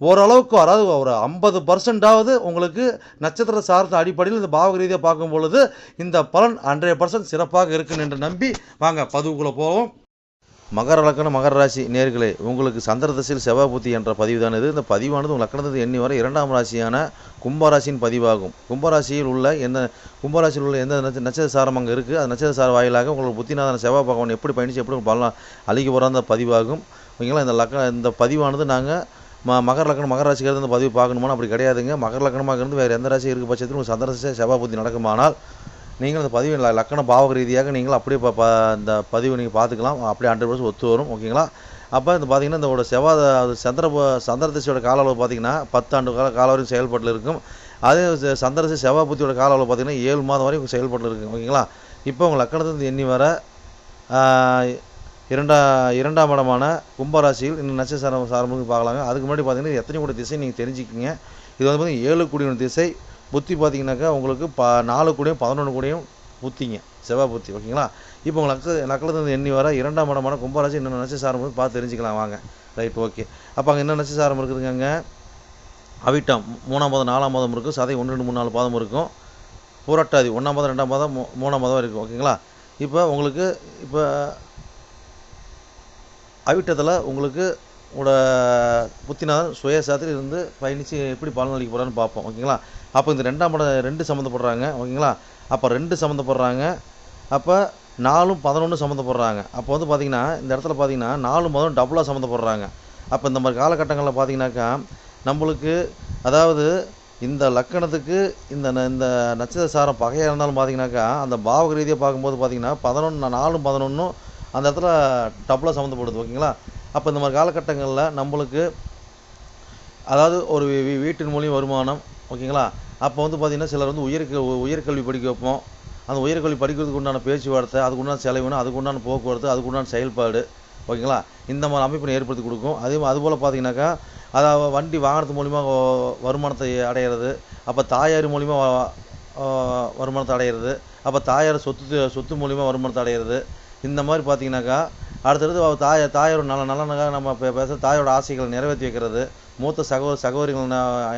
ஓரளவுக்கு அதாவது ஒரு ஐம்பது பர்சன்டாவது உங்களுக்கு நட்சத்திர சார்ந்த அடிப்படையில் இந்த பாவக ரீதியாக பார்க்கும் பொழுது இந்த பலன் ஹண்ட்ரட் பர்சன்ட் சிறப்பாக இருக்குன்னு என்று நம்பி வாங்க பதிவுக்குள்ளே போவோம். மகர லக்கணம் மகர ராசி நேர்களே உங்களுக்கு சந்திர திசையில் செவ்வாய் புத்தி என்ற பதிவு தான் இது இந்த பதிவானது உங்கள் லக்கணத்தை எண்ணி வர இரண்டாம் ராசியான கும்பராசியின் பதிவாகும். கும்பராசியில் உள்ள எந்த கும்பராசியில் உள்ள எந்த நட்ச நட்சத்திர சாரம் அங்கே இருக்குது அந்த நட்சத்திர சார வாயிலாக உங்களுக்கு புத்திநாதன செவ்வாய் பகவான் எப்படி பயணித்து எப்படி பலம் அழிக்க போகிற அந்த பதிவாகும். ஓகேங்களா? இந்த லக்க இந்த பதிவானது நாங்கள் ம மகர லக்கணம் மகர ராசிக்கு இந்த பதிவு பார்க்கணுமானா அப்படி கிடையாதுங்க. மகர லக்கணமாக இருந்து வேறு எந்த ராசி இருக்க பட்சத்தில் உங்கள் சந்திர செவ்வாய் நடக்குமானால் நீங்கள் அந்த பதிவு லக்கண பாவக ரீதியாக நீங்கள் அப்படியே இந்த பதிவு நீங்கள் பார்த்துக்கலாம். அப்படியே ஹண்ட்ரட் பர்சன்ட் ஒத்து வரும் ஓகேங்களா அப்போ இந்த பார்த்தீங்கன்னா இந்த செவ்வாய் அது சந்திர சந்திரதிசையோட சந்திர கால அளவு பார்த்தீங்கன்னா பத்தாண்டு கால கால வரையும் செயல்பாட்டில் இருக்கும். அதே சந்திரசி செவ்வாய் புத்தியோட கால அளவு பார்த்தீங்கன்னா ஏழு மாதம் வரைக்கும் செயல்பாட்டில் இருக்கும் ஓகேங்களா இப்போ உங்கள் லக்கணத்துலேருந்து எண்ணி வர இரண்டா இரண்டாம் இடமான கும்பராசியில் இன்னும் நட்சத்திரம் சாரம்பு பார்க்கலாங்க. அதுக்கு முன்னாடி பார்த்தீங்கன்னா எத்தனை கூட திசை நீங்கள் தெரிஞ்சுக்கிங்க. இது வந்து பார்த்தீங்கன்னா ஏழு கூடிய திசை. புத்தி பார்த்தீங்கன்னாக்கா உங்களுக்கு ப நாலு கூடையும் பதினொன்று கூடையும் புத்திங்க. செவ்வாய் புத்தி ஓகேங்களா? இப்போ உங்கள் லக்க லக்கணத்துலேருந்து எண்ணி வர இரண்டாம் இடமான கும்பராசி இன்னும் நட்சத்திரம் பார்த்து தெரிஞ்சுக்கலாம் வாங்க. Right okay. அப்போ அங்கே என்ன நட்சத்திரம் இருக்குதுங்க அவிட்டம் மூணாம் பாதம் நாலாம் பாதம் இருக்கும். சதை ஒன்று ரெண்டு மூணு நாலு பாதம் இருக்கும். பூரட்டாதி ஒன்றாம் பாதம் ரெண்டாம் பாதம் மூ- மூணாம் பாதம் இருக்கும் ஓகேங்களா? இப்போ உங்களுக்கு இப்போ அவிட்டத்தில் உங்களுக்கு உங்களோட சுய சுயசாத்தில் இருந்து பயணித்து எப்படி பலன் அளிக்க போகிறான்னு பார்ப்போம். ஓகேங்களா? அப்போ இந்த ரெண்டாம் படம் ரெண்டு சம்மந்தப்படுறாங்க. ஓகேங்களா? அப்போ ரெண்டு சம்மந்தப்படுறாங்க. அப்போ நாலும் பதினொன்று சம்மந்தப்படுறாங்க. அப்போ வந்து பார்த்திங்கன்னா இந்த இடத்துல பார்த்தீங்கன்னா நாலும் பதினொன்று டபுளாக சம்மந்தப்படுறாங்க. அப்போ இந்த மாதிரி காலகட்டங்களில் பார்த்தீங்கன்னாக்கா நம்மளுக்கு அதாவது இந்த லக்கணத்துக்கு இந்த ந- இந்த நட்சத்திர சாரம் பகையாக இருந்தாலும் பார்த்தீங்கன்னாக்கா அந்த பாவக ரீதியாக பார்க்கும்போது பார்த்திங்கன்னா பதினொன்று நாலும் பதினொன்றும் அந்த இடத்துல டபுளாக சம்மந்தப்படுது ஓகேங்களா? அப்போ இந்த மாதிரி காலகட்டங்களில் நம்மளுக்கு அதாவது ஒரு வீட்டின் மூலியம் வருமானம் ஓகேங்களா? அப்போ வந்து பார்த்திங்கன்னா சிலர் வந்து உயர்க உயர்கல்வி படிக்க வைப்போம். அந்த உயர்கல்வி படிக்கிறதுக்கு உண்டான பேச்சுவார்த்தை அதுக்கு உண்டான செலவினம் அதுக்கு உண்டான போக்குவரத்து அதுக்கு உண்டான செயல்பாடு ஓகேங்களா? இந்த மாதிரி அமைப்பினை ஏற்படுத்தி கொடுக்கும். அதே அதுபோல் பார்த்தீங்கன்னாக்கா அதாவது வண்டி வாங்குறது மூலிமா வருமானத்தை அடையிறது அப்போ தாயார் மூலிமா வருமானத்தை அடையிறது அப்போ தாயார் சொத்து சொத்து மூலிமா வருமானத்தை அடையிறது இந்த மாதிரி பார்த்தீங்கன்னாக்கா அடுத்தடுத்து அவள் தாய தாயோட நல்ல நலனுக்காக நம்ம பே- பேச தாயோட ஆசைகளை நிறைவேற்றி வைக்கிறது மூத்த சகோ சகோதரிகள்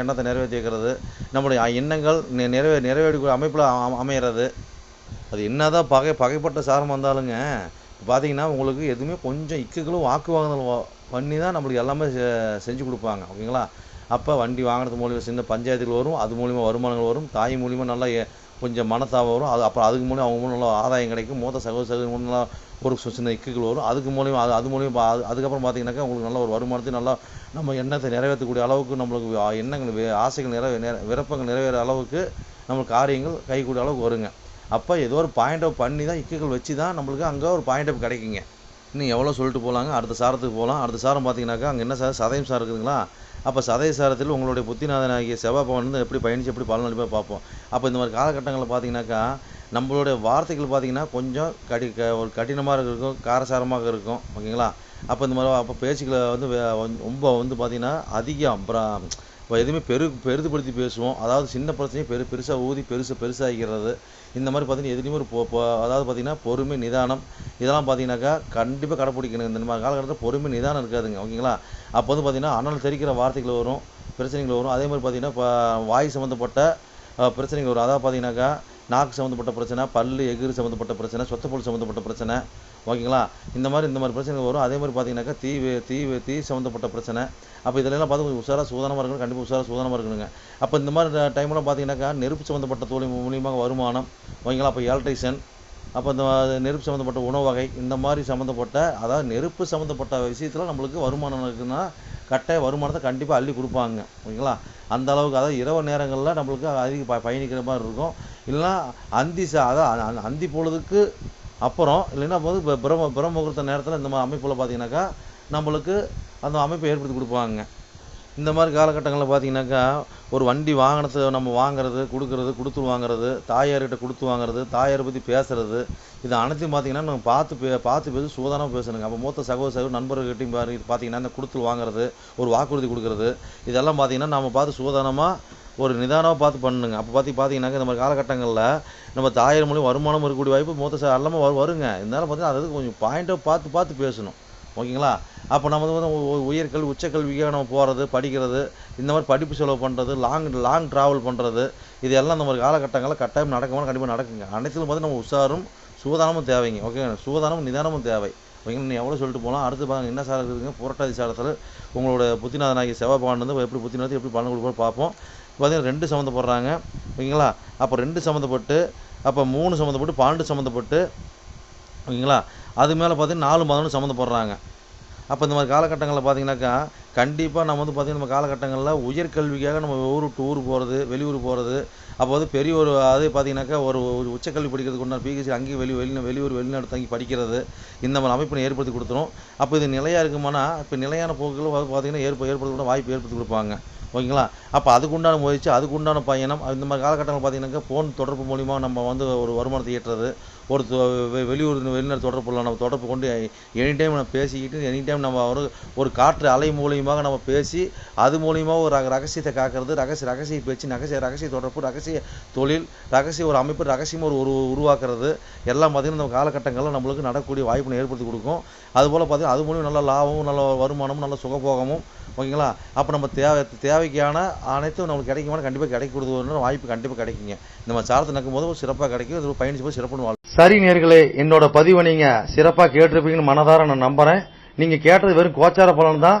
எண்ணத்தை நிறைவேற்றி வைக்கிறது நம்முடைய எண்ணங்கள் நிறைவே நிறைவேறக்கூடிய அமைப்பில் அமையிறது. அது என்ன தான் பகை பகைப்பட்ட சாரம் வந்தாலுங்க பார்த்தீங்கன்னா உங்களுக்கு எதுவுமே கொஞ்சம் இக்குகளும் வாக்கு வாங்குதல் பண்ணி தான் நம்மளுக்கு எல்லாமே செ- செஞ்சு கொடுப்பாங்க. ஓகேங்களா? அப்போ வண்டி வாங்கினது மூலிமா சின்ன பஞ்சாயத்துகள் வரும் அது மூலிமா வருமானங்கள் வரும் தாய் மூலிமா நல்லா கொஞ்சம் மனத்தாபம் வரும். அது அப்புறம் அதுக்கு மூலியம் அவங்க மூலம் நல்லா ஆதாயம் கிடைக்கும். மூத்த சகோதர சகோதரி மூலம் நல்லா ஒரு சின்ன இக்குகள் வரும். அதுக்கு மூலியம் அது அது மூலியம் அது அதுக்கப்புறம் பார்த்தீங்கன்னாக்கா உங்களுக்கு நல்ல ஒரு வருமானத்தை நல்லா நம்ம எண்ணத்தை நிறைவேற்றக்கூடிய அளவுக்கு நம்மளுக்கு எண்ணங்கள் ஆசைகள் நிறைவே விருப்பங்கள் நிறைவேற அளவுக்கு நம்மளுக்கு காரியங்கள் கைகூடிய அளவுக்கு வருங்க. அப்போ ஏதோ ஒரு பாயிண்ட் அப் பண்ணி தான் இக்குகள் வச்சு தான் நம்மளுக்கு அங்கே ஒரு பாயிண்ட் அப் கிடைக்குங்க. இன்னும் எவ்வளோ சொல்லிட்டு போகலாங்க அடுத்த சாரத்துக்கு போகலாம் அடுத்த சாரம் பார்த்தீங்கன்னாக்கா அங்கே என்ன சார்? சதயம் சார் இருக்குதுங்களா? அப்போ சதய சாரத்தில் உங்களுடைய புத்திநாதன் ஆகிய செவ்வாய் பவன் வந்து எப்படி பயணித்து எப்படி பலனளிப்பாக பார்ப்போம். அப்போ இந்த மாதிரி காலகட்டங்களில் பார்த்தீங்கன்னாக்கா நம்மளுடைய வார்த்தைகள் பார்த்தீங்கன்னா கொஞ்சம் கடி க ஒரு கடினமாக இருக்கும் காரசாரமாக இருக்கும். ஓகேங்களா? அப்போ இந்த மாதிரி அப்போ பேச்சுக்களை வந்து ரொம்ப வந்து பார்த்தீங்கன்னா அதிகம் அப்புறம் இப்போ எதுவுமே பெரு பெரிதுபடுத்தி பேசுவோம். அதாவது சின்ன பிரச்சனையும் பெரு பெருசாக ஊதி பெருசு பெருசாகிக்கிறது. இந்த மாதிரி பார்த்தீங்கன்னா எதுலேயுமே ஒரு போ அதாவது பார்த்தீங்கன்னா பொறுமை நிதானம் இதெல்லாம் பார்த்தீங்கன்னாக்கா கண்டிப்பாக கடைப்பிடிக்கணும். இந்த மாதிரி காலகட்டத்தில் பொறுமை நிதானம் இருக்காதுங்க. ஓகேங்களா? அப்போ வந்து பார்த்தீங்கன்னா அனல் தெரிக்கிற வார்த்தைகள் வரும் பிரச்சனைகள் வரும். அதே மாதிரி பார்த்தீங்கன்னா இப்போ வாய் சம்மந்தப்பட்ட பிரச்சனைகள் வரும். அதாவது பார்த்தீங்கன்னாக்கா நாக்கு சம்மந்தப்பட்ட பிரச்சனை பல்லு எகிறு சம்மந்தப்பட்ட பிரச்சனை சொத்தப்பொருள் சம்மந்தப்பட்ட பிரச்சனை ஓகேங்களா? இந்த மாதிரி இந்த மாதிரி பிரச்சனைகள் வரும். அதே மாதிரி பார்த்தீங்கன்னாக்கா தீ தீ தீ சம்மந்தப்பட்ட பிரச்சனை. அப்போ இதெல்லாம் பார்த்து கொஞ்சம் உஷாராக சூதானமாக இருக்கணும். கண்டிப்பாக உஷாராக சூதானமாக இருக்கணுங்க. அப்போ இந்த மாதிரி டைம்லாம் பார்த்தீங்கன்னாக்கா நெருப்பு சம்மந்தப்பட்ட தொழில் மூலியமாக வருமானம் ஓகேங்களா? அப்போ எலக்ட்ரிஷியன் அப்போ இந்த நெருப்பு சம்மந்தப்பட்ட உணவு வகை இந்த மாதிரி சம்மந்தப்பட்ட அதாவது நெருப்பு சம்மந்தப்பட்ட விஷயத்தில் நம்மளுக்கு வருமானம் இருக்குன்னா கட்டாய வருமானத்தை கண்டிப்பாக அள்ளி கொடுப்பாங்க. ஓகேங்களா? அந்த அளவுக்கு அதாவது இரவு நேரங்களில் நம்மளுக்கு அதிக ப பயணிக்கிற மாதிரி இருக்கும். இல்லைன்னா அந்தி ச அதாவது அந்தி பொழுதுக்கு அப்புறம் இல்லைன்னா போது இப்போ பிரம்ம பிரம்ம முகூர்த்த நேரத்தில் இந்த மாதிரி அமைப்பில் பார்த்தீங்கன்னாக்கா நம்மளுக்கு அந்த அமைப்பை ஏற்படுத்தி கொடுப்பாங்க. இந்த மாதிரி காலகட்டங்களில் பார்த்தீங்கன்னாக்கா ஒரு வண்டி வாகனத்தை நம்ம வாங்குறது கொடுக்குறது கொடுத்து வாங்குறது தாயார்கிட்ட கொடுத்து வாங்குறது தாயாரை பற்றி பேசுறது இது அனைத்தையும் பார்த்தீங்கன்னா நம்ம பார்த்து பே பார்த்து பேசி சூதானமாக பேசணுங்க. அப்போ மூத்த சகோதர சகோதர நண்பர்கள்கிட்டையும் பாரு பார்த்தீங்கன்னா இந்த கொடுத்து வாங்குறது ஒரு வாக்குறுதி கொடுக்குறது இதெல்லாம் பார்த்தீங்கன்னா நம்ம பார்த்து சூதானமாக ஒரு நிதானமாக பார்த்து பண்ணுங்க. அப்போ பார்த்து பார்த்தீங்கன்னாக்கா இந்த மாதிரி காலகட்டங்களில் நம்ம தாயார் மூலியம் வருமானம் இருக்கக்கூடிய வாய்ப்பு மூத்த ச எல்லாமே வரு வருங்க. இருந்தாலும் பார்த்தீங்கன்னா அது கொஞ்சம் பாயிண்ட்டாக பார்த்து பார்த்து பேசணும். ஓகேங்களா? அப்போ நம்ம வந்து உயர்கல்வி உச்சக்கல்விக்காக நம்ம போகிறது படிக்கிறது இந்த மாதிரி படிப்பு செலவு பண்ணுறது லாங் லாங் ட்ராவல் பண்ணுறது இது எல்லாம் இந்த மாதிரி காலகட்டங்களில் கட்டாயம் நடக்கமான கண்டிப்பாக நடக்குங்க. அனைத்திலும் பார்த்து நம்ம உஷாரும் சுகாதாரமும் தேவைங்க. ஓகேங்க சுகாதாரமும் நிதானமும் தேவை. ஓகேங்களா? நீ எவ்வளோ சொல்லிட்டு போகலாம் அடுத்து பாருங்க என்ன சார் இருக்குதுங்க? புரட்டாதி சாரத்தில் உங்களோட புத்திநாதனாகிய செவ்வாய் வந்து எப்படி புத்திநாதத்தை எப்படி பலன் கொடுப்போம் பார்ப்போம். பார்த்திங்கன்னா ரெண்டு சம்மந்தப்படுறாங்க ஓகேங்களா? அப்போ ரெண்டு சம்மந்தப்பட்டு அப்போ மூணு சம்மந்தப்பட்டு பன்னெண்டு சம்மந்தப்பட்டு ஓகேங்களா? அது மேலே பார்த்தீங்கன்னா நாலு பதினொன்று சம்மந்தப்படுறாங்க அப்போ இந்த மாதிரி காலகட்டங்களில் பார்த்தீங்கன்னாக்கா கண்டிப்பாக நம்ம வந்து பார்த்திங்கன்னா நம்ம காலகட்டங்களில் உயர்கல்விக்காக நம்ம ஊர் விட்டு ஊர் போகிறது வெளியூர் போகிறது அப்போ வந்து பெரிய ஒரு அது பார்த்தீங்கன்னாக்கா ஒரு ஒரு உச்சக்கல்வி படிக்கிறதுக்கு உண்டான பிஹெச்சி அங்கேயும் வெளி வெளி வெளியூர் வெளிநாடு தங்கி படிக்கிறது இந்த மாதிரி அமைப்பினை ஏற்படுத்தி கொடுத்துரும். அப்போ இது நிலையாக இருக்குமானா இப்போ நிலையான போக்குகள் வந்து பார்த்தீங்கன்னா ஏற்ப ஏற்படுத்த வாய்ப்பு ஏற்படுத்தி கொடுப்பாங்க. ஓகேங்களா? அப்போ அதுக்குண்டான முயற்சி அதுக்குண்டான பயணம் இந்த மாதிரி காலகட்டங்கள் பார்த்தீங்கன்னாக்கா ஃபோன் தொடர்பு மூலிமா நம்ம வந்து ஒரு வருமானத்தை ஈட்டுறது ஒரு வெளியூர் வெளிநாடு தொடர்புள்ள நம்ம தொடர்பு கொண்டு எனி டைம் நம்ம பேசிக்கிட்டு எனி டைம் நம்ம ஒரு ஒரு காற்று அலை மூலியமாக நம்ம பேசி அது மூலியமாக ஒரு ரக- ரகசியத்தை காக்கிறது ரகசிய ரகசிய பேச்சு ரகசிய ரகசிய தொடர்பு ரகசிய தொழில் ரகசிய ஒரு அமைப்பு ரகசியம் ஒரு உருவாக்குறது எல்லாம் பார்த்திங்கன்னா நம்ம காலகட்டங்களில் நம்மளுக்கு நடக்கக்கூடிய வாய்ப்பினை ஏற்படுத்தி கொடுக்கும். அதுபோல் பார்த்தீங்கன்னா அது மூலியம் நல்ல லாபமும் நல்ல வருமானமும் நல்ல சுகபோகமும் ஓகேங்களா? அப்போ நம்ம தேவை தேவைக்கான அனைத்தும் நம்மளுக்கு கிடைக்குமான கண்டிப்பாக கிடைக்க வாய்ப்பு கண்டிப்பாக கிடைக்குங்க. இந்த மாதிரி சாரத்தை நக்கும் போது சிறப்பாக கிடைக்கும். இது பயணிச்சு போய் சிறப்பு சரி நேர்களே என்னோட பதிவை நீங்கள் சிறப்பாக கேட்டிருப்பீங்கன்னு மனதார நான் நம்புகிறேன் நீங்கள் கேட்டது வெறும் கோச்சார பலன் தான்.